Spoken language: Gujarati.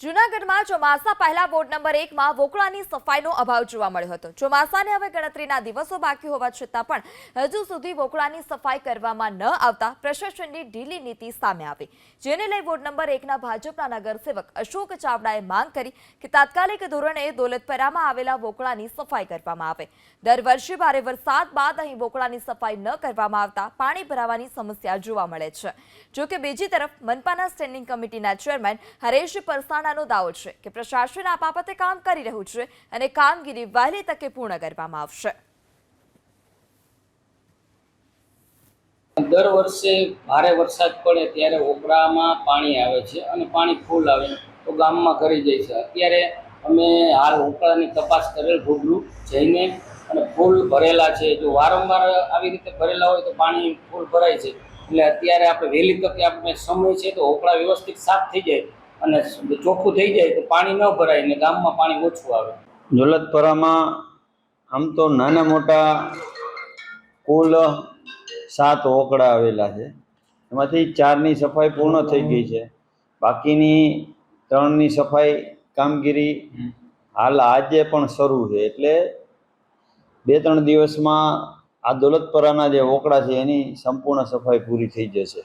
જૂનાગઢમાં ચોમાસા પહેલા વોર્ડ નંબર એકમાં વોકળાની સફાઈનો અભાવ જોવા મળ્યો હતો. ચોમાસાને હવે ગણતરીના દિવસો બાકી હોવા છતાં પણ હજુ સુધી વોકળાની સફાઈ કરવામાં ન આવતા પ્રશાસનની ઢીલી નીતિ સામે આવી. જેને લઈ વોર્ડ નંબર એકના ભાજપના નગરસેવક અશોક ચાવડાએ માંગ કરી કે તાત્કાલિક ધોરણે દોલતપરામાં આવેલા વોકળાની સફાઈ કરવામાં આવે. દર વર્ષે ભારે વરસાદ બાદ અહીં વોકળાની સફાઈ ન કરવામાં આવતા પાણી ભરાવાની સમસ્યા જોવા મળે છે. જોકે બીજી તરફ મનપાના સ્ટેન્ડિંગ કમિટીના ચેરમેન હરેશ પરસાણાનો દાવો છે કે પ્રશાસન આ બાબતે કામ કરી રહ્યું છે અને કામગીરી વહેલી તકે પૂર્ણ કરવામાં આવશે. દર વર્ષે ભારે વરસાદ પડે ત્યારે ઓગળામાં પાણી આવે છે અને પાણી ફૂલ આવે તો ગામમાં કરી જાય છે. અત્યારે અમે હાલ ઓગળાની તપાસ કરેલ ભૂગલું જઈને અને ફૂલ ભરેલા છે. જો વારંવાર આવી રીતે ભરેલા હોય તો પાણી ફૂલ ભરાય છે. એટલે અત્યારે આપણે વહેલી તકે આપણે સમય છે તો ઓકળા વ્યવસ્થિત સાફ થઈ જાય. અને ચોખ્ખું થઈ જાય તો પાણી ન ભરાય ને ગામમાં પાણી ઓછું આવે. દોલતપરામાં આમ તો નાના મોટા કુલ સાત ઓકડા આવેલા છે. એમાંથી ચારની સફાઈ પૂર્ણ થઈ ગઈ છે. બાકીની ત્રણની સફાઈ કામગીરી હાલ આજે પણ શરૂ છે. એટલે બે ત્રણ દિવસમાં આ દોલતપરાના જે ઓકડા છે એની સંપૂર્ણ સફાઈ પૂરી થઈ જશે.